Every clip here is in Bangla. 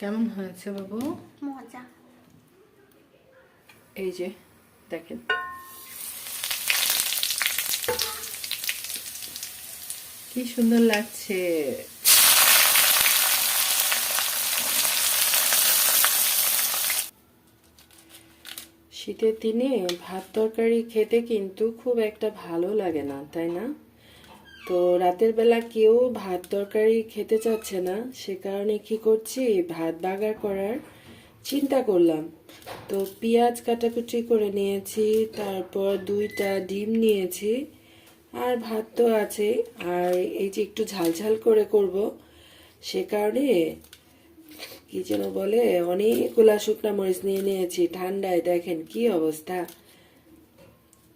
কেমন হয়েছে বাবু? মজা। এই যে দেখেন। কি সুন্দর লাগছে। শীতের দিনে ভাত তরকারি খেতে কিন্তু খুব একটা ভালো লাগে না তাই না? তো রাতের বেলা কেউ ভাত তরকারি খেতে চাচ্ছে না। সে কারণে কি করছি? ভাত বাগার করার চিন্তা করলাম। তো পেঁয়াজ কাটাকুটি করে নিয়েছি, তারপর দুইটা ডিম নিয়েছি, আর ভাত তো আছে। আর এই যে একটু ঝালঝাল করে করব, সে কারণে কি যেন বলে, অনেকগুলা শুকনা মরিচ নিয়ে নিয়েছি। ঠান্ডায় দেখেন কি অবস্থা।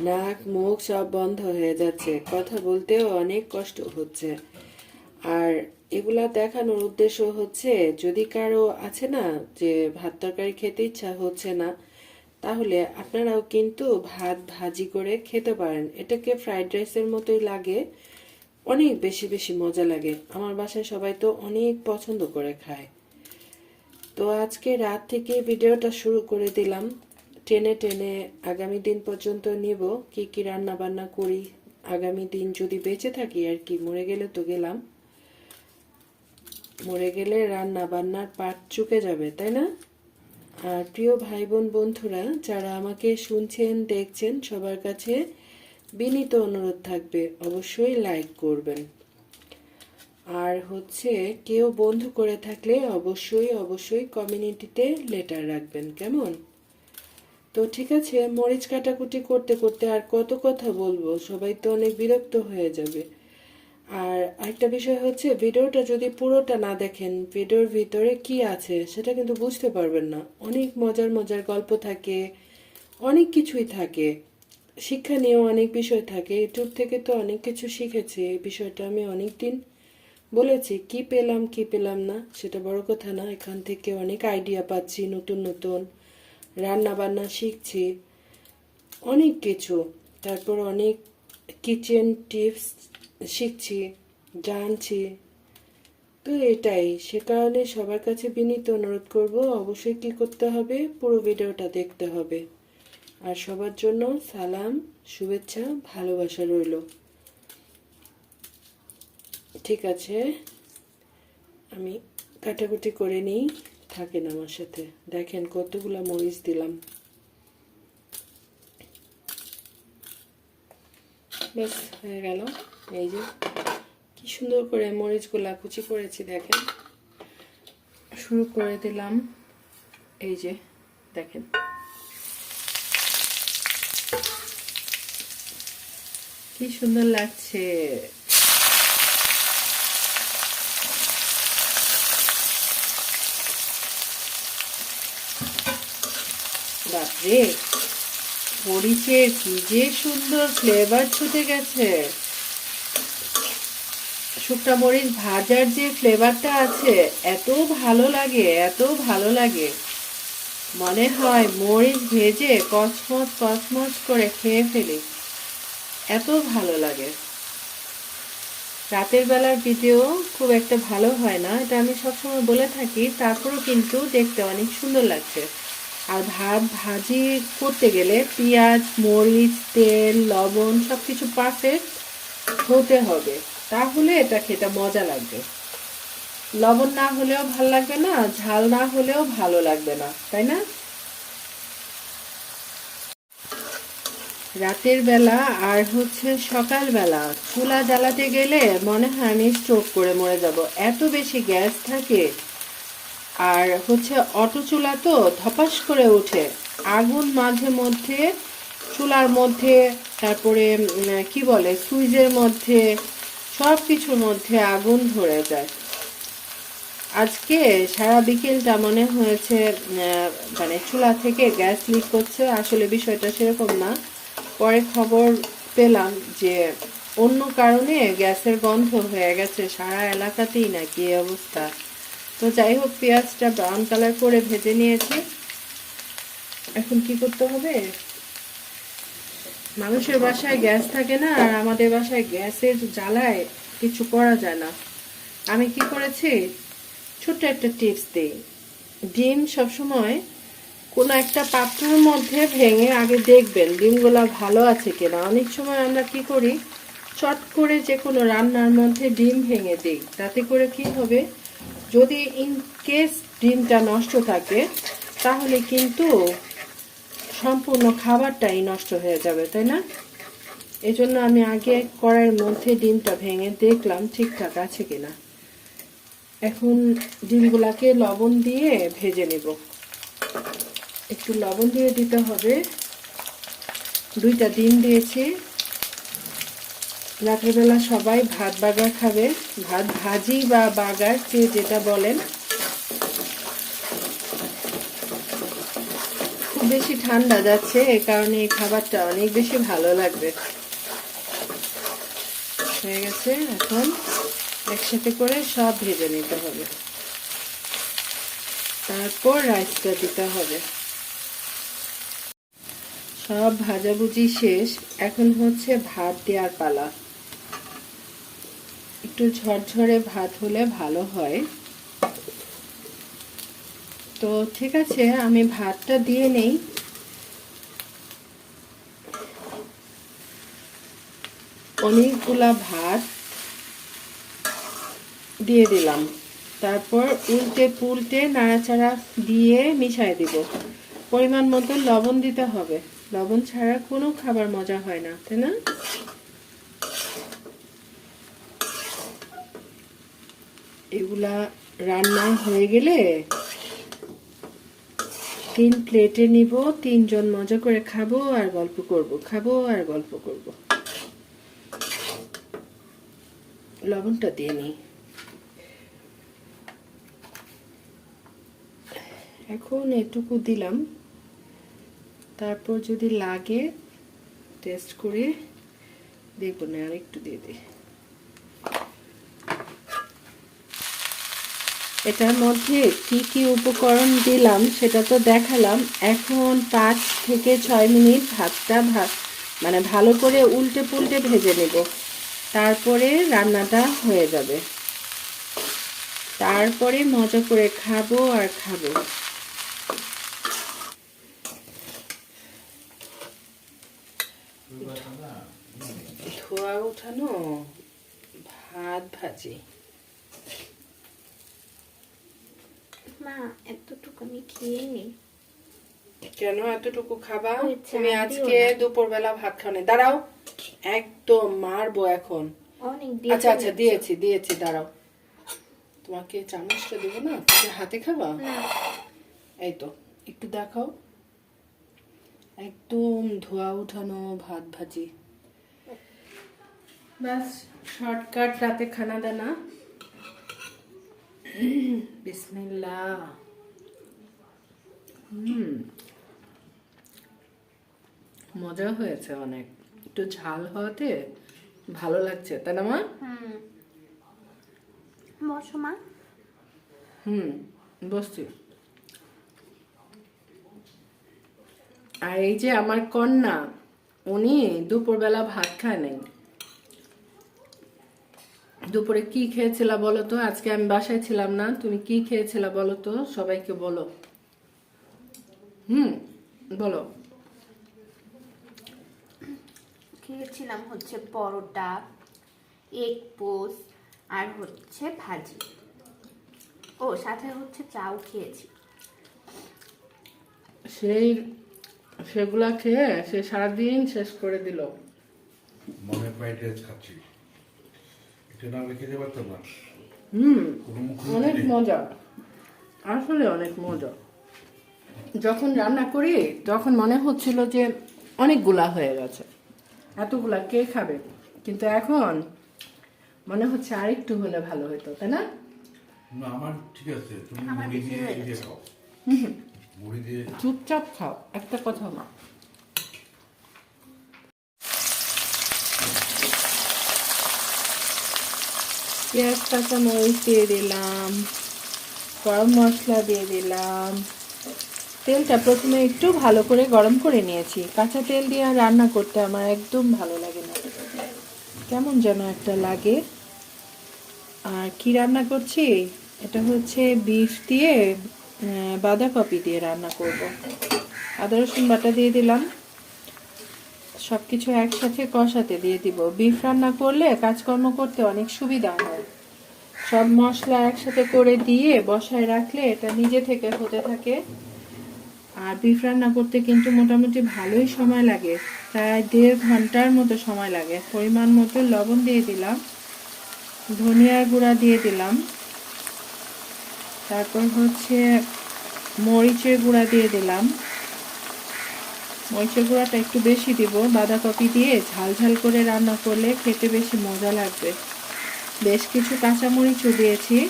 নাক, মুখ সব বন্ধ হয়ে যাচ্ছে। কথা বলতেও অনেক কষ্ট হচ্ছে। আর এগুলা দেখানোর উদ্দেশ্য হচ্ছে, যদি কারও আছে না যে ভাত তরকারি খেতে ইচ্ছা হচ্ছে না, তাহলে আপনারাও কিন্তু ভাত ভাজি করে খেতে পারেন। এটাকে ফ্রাইড রাইসের মতোই লাগে। অনেক বেশি বেশি মজা লাগে। আমার বাসায় সবাই তো অনেক পছন্দ করে খায়। তো আজকে রাত থেকে ভিডিওটা শুরু করে দিলাম। টেনে টেনে আগামী দিন পর্যন্ত নিব, কি কি রান্না বান্না করি, আগামী দিন যদি বেঁচে থাকি আর কি, মরে গেলে তো গেলাম। মরে গেলে রান্না বান্নার পাট চুকে যাবে, তাই না? আর প্রিয় ভাই বোন বন্ধুরা, যারা আমাকে শুনছেন, দেখছেন, সবার কাছে বিনীত অনুরোধ থাকবে, অবশ্যই লাইক করবেন। আর হচ্ছে, কেউ বন্ধু করে থাকলে অবশ্যই অবশ্যই কমিউনিটিতে লেটার রাখবেন, কেমন? তো ঠিক আছে, মরিচ কাটাকুটি করতে করতে আর কত কথা বলব? সবাই তো অনেক বিরক্ত হয়ে যাবে। আর একটা বিষয় হচ্ছে, ভিডিওটা যদি পুরোটা না দেখেন, ভিডিওর ভিতরে কি আছে সেটা কিন্তু বুঝতে পারবেন না। অনেক মজার মজার গল্প থাকে, অনেক কিছুই থাকে। শিক্ষা নিয়েও অনেক বিষয় থাকে। ইউটিউব থেকে তো অনেক কিছু শিখেছি। এই বিষয়টা আমি অনেক দিন বলেছি, কি পেলাম কি পেলাম না, সেটা বড় কথা না। এখান থেকে অনেক আইডিয়া পাচ্ছি, নতুন নতুন। রান্না বান্না শিখছি, অনেক কিছু। তারপর অনেক কিচেন টিপস শিখছি, জানছি। তো এটাই, সে কারণে সবার কাছে বিনীত অনুরোধ করব, অবশ্যই কি করতে হবে, পুরো ভিডিওটা দেখতে হবে। আর সবার জন্য সালাম, শুভেচ্ছা, ভালোবাসা রইল। ঠিক আছে, আমি কাটাকুটি করে নিই। থাকেন আমার সাথে। দেখেন কতগুলা মরিচ দিলাম। ব্যাস, হয়ে গেল। এই যে, কি সুন্দর করে মরিচগুলা কুচি করেছি, দেখেন। শুরু করে দিলাম। এই যে, দেখেন। কি সুন্দর লাগছে। বাপরে মরিচের কি যে সুন্দর ফ্লেভার ছুটে গেছে। শুকনা মরিচ ভাজার যে ফ্লেভারটা আছে, এত ভালো লাগে, এত ভালো লাগে। মনে হয় মরিচ ভেজে কচমচ কচমচ করে খেয়ে ফেলি। এত ভালো লাগে। রাতের বেলার ভিডিও খুব একটা ভালো হয় না, এটা আমি সবসময় বলে থাকি, তারপরেও কিন্তু দেখতে অনেক সুন্দর লাগছে। আর ভাত ভাজি করতে গেলে পেঁয়াজ, মরিচ, তেল, লবণ সব কিছু পারফেক্ট হতে হবে। তাহলে এটা খেতে মজা লাগবে। লবণ না হলেও ভালো লাগবে না, ঝাল না হলেও ভালো লাগবে না, তাই না? রাতের বেলা আর হচ্ছে সকাল বেলা চুলা জ্বালাতে গেলে মনে হয় আমি স্ট্রোক করে মরে যাব। এত বেশি গ্যাস থাকে। আর হচ্ছে অটো চুলা তো ধপাস করে ওঠে। আগুন মাঝে মধ্যে, চুলার মধ্যে, তারপরে কি বলে, সুইচের মধ্যে সব কিছুর মধ্যে আগুন ধরে যায়। আজকে সারা বিকেলটা মনে হয়েছে মানে চুলা থেকে গ্যাস লিক করছে, আসলে বিষয়টা সেরকম না। পরে খবর পেলাম যে অন্য কারণে গ্যাসের গন্ধ হয়ে গেছে, সারা এলাকাতেই নাকি অবস্থা। তো যাই হোক, পেঁয়াজটা ব্রাউন কালার করে ভেজে নিয়েছি। এখন কি করতে হবে? মানুষের বাসায় গ্যাস থাকে না, আর আমাদের বাসায় গ্যাসের জ্বালায় কিছু করা যায় না। আমি কি করেছি? ছোট্ট একটা টিপস দিই। ডিম সবসময় কোনো একটা পাত্রের মধ্যে ভেঙে আগে দেখবেন ডিমগুলো ভালো আছে কিনা। অনেক সময় আমরা কি করি? চট করে যে কোনো রান্নার মধ্যে ডিম ভেঙে দিই। তাতে করে কি হবে? যদি ইন কেস ডিমটা নষ্ট থাকে, তাহলে কিন্তু সম্পূর্ণ খাবারটাই নষ্ট হয়ে যাবে, তাই না? এজন্য আমি আগে কড়াইয়ের মধ্যে ডিমটা ভেঙে দেখলাম ঠিকঠাক আছে কিনা। এখন ডিমগুলাকে লবণ দিয়ে ভেজে নেব। একটু লবণ দিয়ে দিতে হবে। দুইটা ডিম দিয়েছি। রাত্রেবেলা সবাই ভাত বাগার খাবে। ভাত ভাজি বা বাগার যে যেটা বলেন। খুব বেশি ঠান্ডা যাচ্ছে এই কারণে এই খাবারটা অনেক বেশি ভালো লাগবে। হয়ে গেছে, এখন একসাথে করে সব ভেজে নিতে হবে। তারপর রাইসটা দিতে হবে। সব ভাজাভুজি শেষ, এখন হচ্ছে ভাত দেওয়ার পালা। একটু ঝরঝরে ভাত হলে ভালো হয়। তো ঠিক আছে, আমি ভাতটা দিয়ে নেই। অনেকগুলা ভাত দিয়ে দিলাম। তারপর উল্টে পুলটে নাড়াচাড়া দিয়ে মিশাই দিব। পরিমাণ মতো লবণ দিতে হবে। লবণ ছাড়া কোনো খাবার মজা হয় না, তাই না? এগুলা রান্না হয়ে গেলে তিন প্লেটে নিব, তিনজন মজা করে খাব আর গল্প করব, খাব আর গল্প করব। লবণটা দিয়ে নিই। এখন এটুকু দিলাম। তারপর যদি লাগে টেস্ট করে দেখব, না আর একটু দিয়ে দিই। এটার মধ্যে কি কি উপকরণ দিলাম সেটা তো দেখালাম। এখন পাঁচ থেকে ছয় মিনিট ভাতটা ভাত মানে ভালো করে উল্টে পুল্টে ভেজে নেব। তারপরে রান্নাটা হয়ে যাবে। তারপরে মজা করে খাব আর খাব। ধোয়া উঠানো? ভাত ভাজি। মা এতটুকু আমি খেয়ে নিই। কেন এতটুকু খাবা? তুমি আজকে। দুপুরবেলা ভাত খাওনি দাঁড়াও একদম মারবো এখন। আচ্ছা আচ্ছা দিয়েছি দিয়েছি দাঁড়াও। তোমাকে চামচটা দেবো না? তুমি হাতে খাবা? এই তো একটু দেখাও। একদম ধোয়া উঠানো ভাত ভাজি। ব্যাস শর্টকাট রাতে খানা দানা। বিসমিল্লা হুম মজা হয়েছে অনেক। একটু ঝাল হওয়াতে ভালো লাগছে তাই না মা? বসো মা। হুম বসছি। আর এই যে আমার কন্যা উনি দুপুরবেলা ভাত খায় নাই। দুপুরে কি খেয়েছিলা বলো তো? আজকে আমি বাসায় ছিলাম না। তুমি কি খেয়েছিলা বলো তো? সবাইকে বলো। হুম বলো। খেয়েছিলাম হচ্ছে পরোটা এগ পোস্ট আর হচ্ছে ভাজি। ও সাথে হচ্ছে চাও খেয়েছি। সেই সেগুলা খেয়ে সে সারাদিন শেষ করে দিল। মনে রাইস খাচ্ছি এটা না হলে খেতে পারতাম না। হুম অনেক মজা। আসলে অনেক মজা। যখন রান্না করি তখন মনে হচ্ছিল যে অনেকগুলা হয়ে গেছে। এতগুলা কে খাবে? কিন্তু এখন মনে হচ্ছে আরেকটু হলে ভালো হতো তাই না? না আমার ঠিক আছে তুমি মুড়ি দিয়ে দিয়ে গেছে। খাও। মুড়ি দিয়ে চুপচাপ খাও একটা কথা না। পেঁয়াজ কাঁচা মরিচ দিয়ে দিলাম গরম মশলা দিয়ে দিলাম। তেলটা প্রথমে একটু ভালো করে গরম করে নিয়েছি। কাঁচা তেল দিয়ে আর রান্না করতে আমার একদম ভালো লাগে না। কেমন যেন একটা লাগে। আর কি রান্না করছি? এটা হচ্ছে বিফ দিয়ে বাঁধাকপি দিয়ে রান্না করব। আদা রসুন বাটা দিয়ে দিলাম। সব কিছু একসাথে কষাতে দিয়ে দিব। বিফ রান্না করলে কাজকর্ম করতে অনেক সুবিধা হয়। সব মশলা একসাথে করে দিয়ে বসায় রাখলে এটা নিজে থেকে হতে থাকে। আর বিফ রান্না করতে কিন্তু মোটামুটি ভালোই সময় লাগে। প্রায় দেড় ঘণ্টার মতো সময় লাগে। পরিমাণ মতো লবণ দিয়ে দিলাম। ধনিয়ার গুঁড়া দিয়ে দিলাম। তারপর হচ্ছে মরিচের গুঁড়া দিয়ে দিলাম। মরিচের গুঁড়াটা একটু বেশি দিব। বাঁধাকপি দিয়ে ঝাল ঝাল করে রান্না করলে খেতে বেশি মজা লাগবে। বেশ কিছু কাঁচামরিচও দিয়েছি।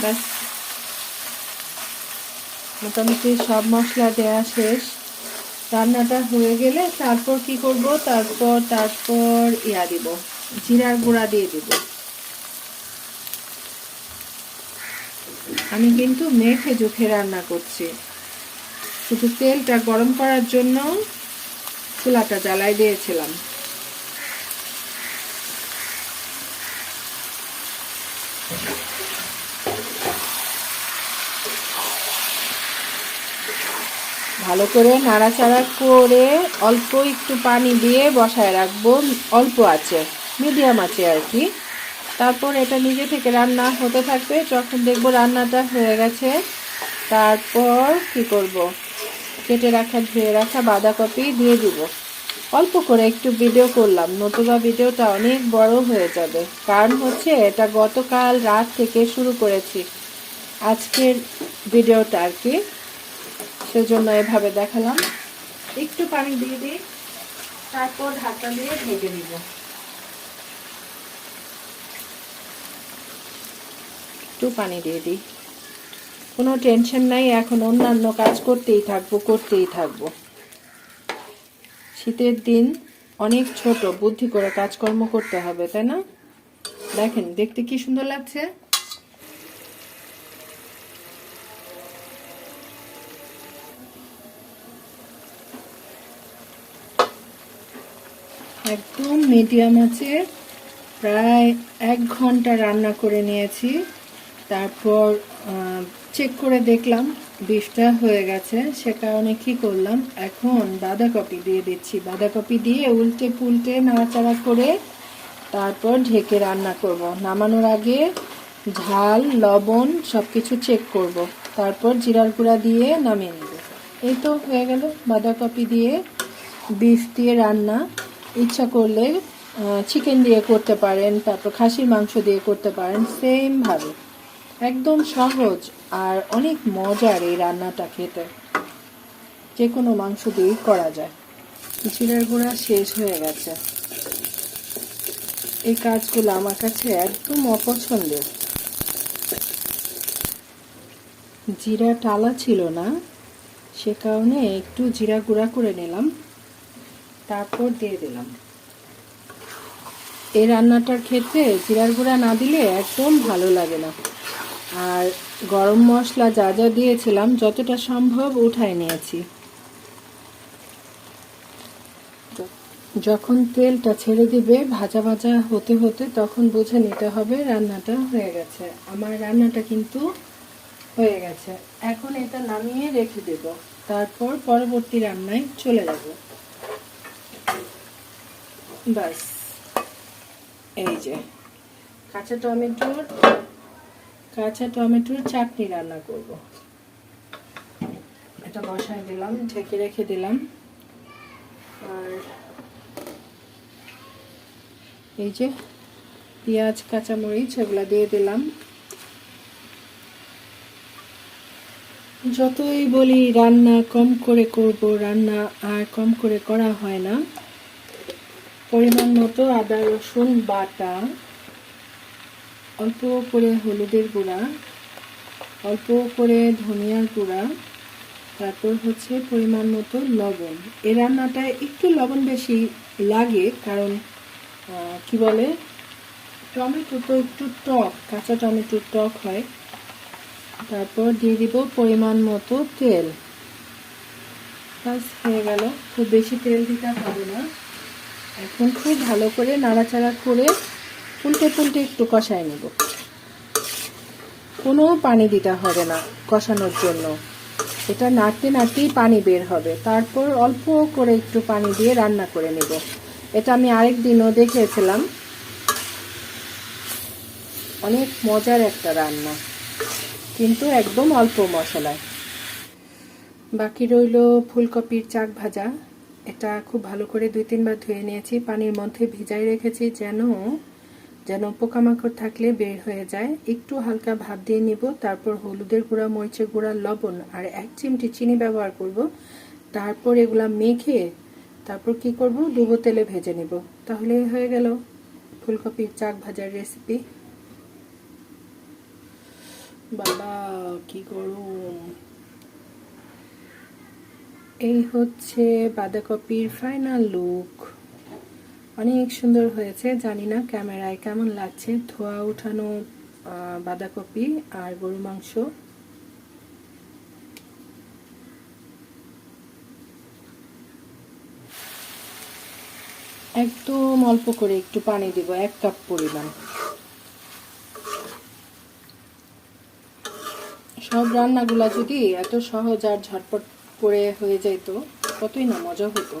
ব্যাস। মোটামুটি সব মশলা দেওয়া শেষ। রান্নাটা হয়ে গেলে তারপর কি করব? তারপর তারপর ইয়া দিব। জিরার গুঁড়া দিয়ে দিব। আমি কিন্তু মেখে জুখে রান্না করছি। শুধু তেলটা গরম করার জন্য চুলাটা জ্বালাই দিয়েছিলাম। ভালো করে নাড়াচাড়া করে অল্প একটু পানি দিয়ে বসায় রাখব। অল্প আছে, মিডিয়াম আছে আর কি। তারপর এটা নিজে থেকে রান্না হতে থাকবে। যখন দেখব রান্নাটা হয়ে গেছে, তারপর কি করব? কেটে রাখা, ধুয়ে রাখা বাঁধাকপি দিয়ে দিব। অল্প করে একটু ভিডিও করলাম। নতুবা ভিডিওটা অনেক বড় হয়ে যাবে। কারণ হচ্ছে এটা গতকাল রাত থেকে শুরু করেছি আজকের ভিডিওটা আর কি। সেজন্য এভাবে দেখালাম। একটু পানি দিয়ে দিই, তারপর ঢাকা দিয়ে ঢেকে দিব। একটু পানি দিয়ে দিই। কোনো টেনশন নাই, এখন অন্যান্য কাজ করতেই থাকব করতেই থাকব। শীতের দিন অনেক ছোট, বুদ্ধি করে কাজকর্ম করতে হবে, তাই না? দেখেন, দেখতে কি সুন্দর লাগছে? একদম মিডিয়াম আছে। প্রায় এক ঘণ্টা রান্না করে নিয়েছি। তারপর চেক করে দেখলাম, বিষটা হয়ে গেছে, সে কারণে কি করলাম, এখন বাঁধাকপি দিয়ে দিচ্ছি। বাঁধাকপি দিয়ে উল্টে পুলটে নাড়াচাড়া করে তারপর ঢেকে রান্না করব। নামানোর আগে ঝাল, লবণ সব কিছু চেক করব। তারপর জিরার গুঁড়া দিয়ে নামিয়ে নেব। এই তো হয়ে গেল বাঁধাকপি দিয়ে বিফ দিয়ে রান্না। ইচ্ছা করলে চিকেন দিয়ে করতে পারেন, তারপর খাসির মাংস দিয়ে করতে পারেন সেম ভাবে। একদম সহজ আর অনেক মজার এই রান্নাটা খেতে। যে কোনো মাংস দিয়েই করা যায়। জিরার গুঁড়া শেষ হয়ে গেছে। এই কাজগুলো আমার কাছে একদম অপছন্দের। জিরা টালা ছিল না, সে কারণে একটু জিরা গুঁড়া করে নিলাম। তারপর দিয়ে দিলাম। এই রান্নাটার ক্ষেত্রে জিরার গুঁড়া না দিলে একদম ভালো লাগে না। আর গরম মশলা যা যা দিয়েছিলাম, যতটা সম্ভব উঠায় নিয়েছি। যখন তেলটা ছেড়ে দিবে, ভাজা ভাজা হতে হতে তখন বুঝে নিতে হবে রান্নাটা হয়ে গেছে। আমার রান্নাটা কিন্তু হয়ে গেছে। এখন এটা নামিয়ে রেখে দেব। তারপর পরবর্তী রান্নায় চলে যাব। বাস এই যে। কাঁচা টমেটোর কাঁচা টমেটোর চাটনি রান্না করব। এটা বসায় দিলাম, ঢেকে রেখে দিলাম। আর এই যে পেঁয়াজ, কাঁচামরিচ, এগুলা দিয়ে দিলাম। যতই বলি রান্না কম করে করব, রান্না আর কম করে করা হয় না। পরিমাণ মতো আদা, রসুন, বাটা অল্প করে হলুদের গুঁড়া, অল্প করে ধনিয়ার গুঁড়া, তারপর হচ্ছে পরিমাণ মতো লবণ। এ রান্নাটায় একটু লবণ বেশি লাগে কারণ কি বলে? টমেটো তো একটু টক, কাঁচা টমেটো টক হয়। তারপর দিয়ে দিব পরিমাণ মতো তেল। হয়ে গেল। খুব বেশি তেল দিতে হবে না। এখন খুব ভালো করে নাড়াচাড়া করে উল্টে পুল্টে একটু কষায় নেব। কোনো পানি দিতে হবে না কষানোর জন্য। এটা নাড়তে নাড়তেই পানি বের হবে। তারপর অল্প করে একটু পানি দিয়ে রান্না করে নেব। এটা আমি আরেক দিনও দেখিয়েছিলাম। অনেক মজার একটা রান্না, কিন্তু একদম অল্প মশলায়। বাকি রইল ফুলকপির চাক ভাজা। এটা খুব ভালো করে দুই তিনবার ধুয়ে নিয়েছি। পানির মধ্যে ভিজাই রেখেছি যেন যেন পোকামাকড় থাকলে বের হয়ে যায়। একটু হালকা ভাপ দিয়ে নিব, তারপর হলুদের গুঁড়া, মরিচের গুঁড়া, লবণ আর এক চিমটি চিনি ব্যবহার করব। তারপর এগুলা মেখে তারপর কি করব? ডুবো তেলে ভেজে নিব। তাহলে হয়ে গেল ফুলকপির চাক ভাজার রেসিপি বাবা, কি গরম। এই হচ্ছে বাঁধাকপির ফাইনাল লুক অনেক সুন্দর হয়েছে, জানি না ক্যামেরায় কেমন লাগছে। ধোয়া উঠানো বাঁধাকপি আর গরু মাংস। একদম অল্প করে একটু পানি দিব, এক কাপ পরিমাণ। সব রান্নাগুলা যদি এত সহজ আর ঝটপট করে হয়ে যেত কতই না মজা হতো।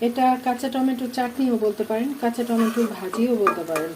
এটা কাঁচা টমেটো চাটনিও বলতে পারেন কাঁচা টমেটোর ভাজিও বলতে পারেন।